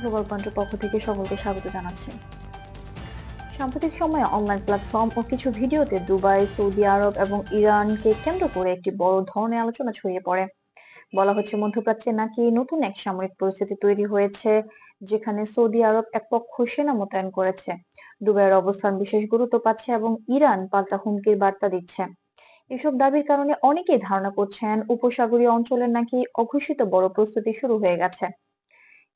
Global পয়েন্টের পক্ষ থেকে সকলকে স্বাগত জানাচ্ছি। সাম্প্রতিক সময়ে অনলাইন প্ল্যাটফর্ম ও কিছু ভিডিওতে দুবাই, সৌদি আরব এবং ইরানকে কেন্দ্র করে একটি বড় ধরনের আলোচনা ছড়িয়ে পড়ে। বলা হচ্ছে, মধ্যপ্রাচ্যে নাকি নতুন এক সামরিক পরিস্থিতি তৈরি হয়েছে, যেখানে সৌদি আরব এক পক্ষ সেনা মোতায়েন করেছে। দুবাইয়ের অবস্থান বিশেষ গুরুত্ব পাচ্ছে এবং ইরান পাল্টা হুমকির বার্তা দিচ্ছে। এসব দাবির কারণে অনেকেই ধারণা করছেন, উপসাগরীয় অঞ্চলের নাকি অঘোষিত বড় প্রস্তুতি শুরু হয়ে গেছে।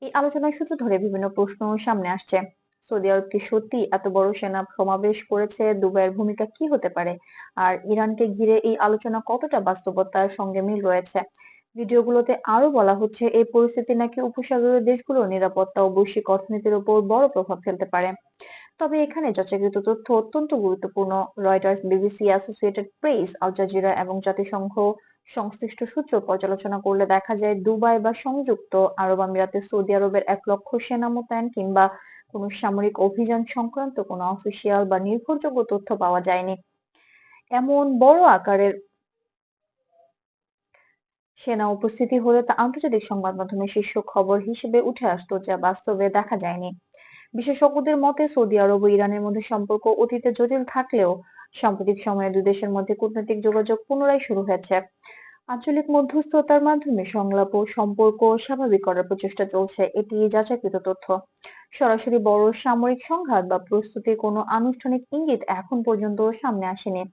এই আলোচনার সূত্র ধরে বিভিন্ন প্রশ্ন সামনে আসছে। সৌদি আরব কি সত্যি এত বড় সেনা সমাবেশ করেছে? দুবাইয়ের ভূমিকা কি হতে পারে? আর ইরানকে ঘিরে এই আলোচনা কতটা বাস্তবতার সঙ্গে মিল রয়েছে? ভিডিওগুলোতে আরও বলা হচ্ছে, এই পরিস্থিতি নাকি উপসাগরীয় দেশগুলোর নিরাপত্তা ও বৈশ্বিক অর্থনীতির উপর বড় প্রভাব ফেলতে পারে। তবে এখানে যাচাইকৃত তথ্য অত্যন্ত গুরুত্বপূর্ণ। Reuters, BBC, Associated Press, Al Jazeera এবং জাতিসংঘ সংশ্লিষ্ট সূত্র পর্যালোচনা করলে দেখা যায় দুবাই বা সংযুক্ত আরব আমিরাতে সৌদি আরবের এক লক্ষ সেনা মোতায়েন কিংবা কোনো সামরিক অভিযান সংক্রান্ত কোনো অফিসিয়াল বা নির্ভরযোগ্য তথ্য পাওয়া যায়নি। এমন বড় আকারের সেনা উপস্থিতি হলে তা আন্তর্জাতিক সংবাদ মাধ্যমে শীর্ষ খবর হিসেবে উঠে আসতো, যা বাস্তবে দেখা যায়নি। বিশেষজ্ঞদের মতে, সৌদি আরব ও ইরানের মধ্যে সম্পর্ক অতীতে জটিল থাকলেও সাম্প্রতিক সময়ে দুই দেশের মধ্যে কূটনৈতিক যোগাযোগ পুনরায় শুরু হয়েছে। আঞ্চলিক মধ্যস্থতার মাধ্যমে সংলাপ ও সম্পর্ক স্বাভাবিক করার প্রচেষ্টা চলছে, এটি যাচাইকৃত তথ্য। সরাসরি বড় সামরিক সংঘাত বা প্রস্তুতির কোনো আনুষ্ঠানিক ইঙ্গিত এখন পর্যন্ত সামনে আসেনি।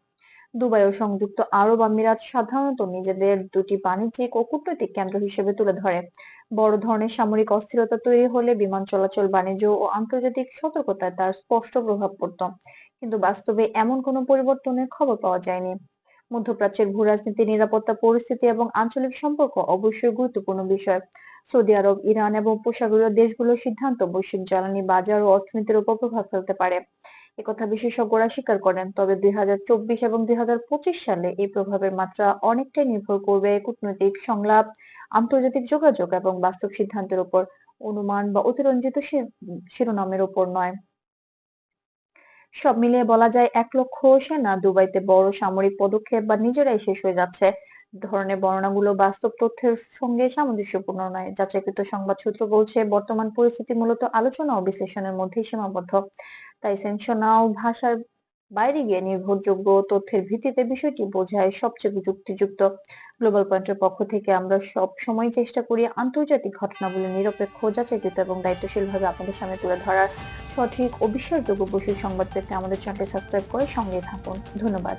দুবাই ও সংযুক্ত আরব আমিরাত সাধারণত নিজেদের দুটি বাণিজ্যিক ও কূটনৈতিক কেন্দ্র হিসেবে তুলে ধরে। বড় ধরনের সামরিক অস্থিরতা তৈরি হলে বিমান চলাচল, বাণিজ্য ও আন্তর্জাতিক সতর্কতায় তার স্পষ্ট প্রভাব পড়ত। কিন্তু বাস্তবে এমন কোনো পরিবর্তনের খবর পাওয়া যায়নি। মধ্যপ্রাচ্যের ভূরাজনীতি নিরাপত্তা পরিস্থিতি এবং আঞ্চলিক সম্পর্ক অবশ্যই গুরুত্বপূর্ণ বিষয়। সৌদি আরব, ইরান এবং উপসাগরীয় দেশগুলোর সিদ্ধান্ত বৈশ্বিক জ্বালানি বাজার ও অর্থনীতির উপর প্রভাব ফেলতে পারে। একথা বিশেষজ্ঞরা স্বীকার করেন, তবে দুই হাজার চব্বিশ এবং দুই হাজার পঁচিশ সালে এই প্রভাবের মাত্রা অনেকটাই নির্ভর করবে কূটনৈতিক সংলাপ, আন্তর্জাতিক যোগাযোগ এবং বাস্তব সিদ্ধান্তের উপর। অনুমান বা অতিরঞ্জিত শিরোনামের উপর নয়। সব মিলিয়ে বলা যায় এক লক্ষ সেনা দুবাইতে বড় সামরিক পদক্ষেপ বা নিজেরাই শেষ হয়ে যাচ্ছে। ধরনের বর্ণনাগুলো বাস্তব তথ্যের সঙ্গে সামঞ্জস্যপূর্ণ নয়। যাচাইকৃত সংবাদ সূত্র বলছে, বর্তমান পরিস্থিতি মূলত আলোচনা ও বিশ্লেষণের মধ্যেই সীমাবদ্ধ। তাই সেনশনাও ভাষার বাইরে গিয়ে নির্ভরযোগ্য তথ্যের ভিত্তিতে বিষয়টি বোঝায় সবচেয়ে যুক্তিযুক্ত। গ্লোবাল পয়েন্টের পক্ষ থেকে আমরা সব সময় চেষ্টা করি আন্তর্জাতিক ঘটনাগুলো নিরপেক্ষ, যাচাইকৃত এবং দায়িত্বশীলভাবে আপনাদের সামনে তুলে ধরার সঠিক ও বিশ্বাসযোগ্য বৈশ্বিক সংবাদ পেতে আমাদের চ্যানেলটি সাবস্ক্রাইব করে সঙ্গে থাকুন। ধন্যবাদ।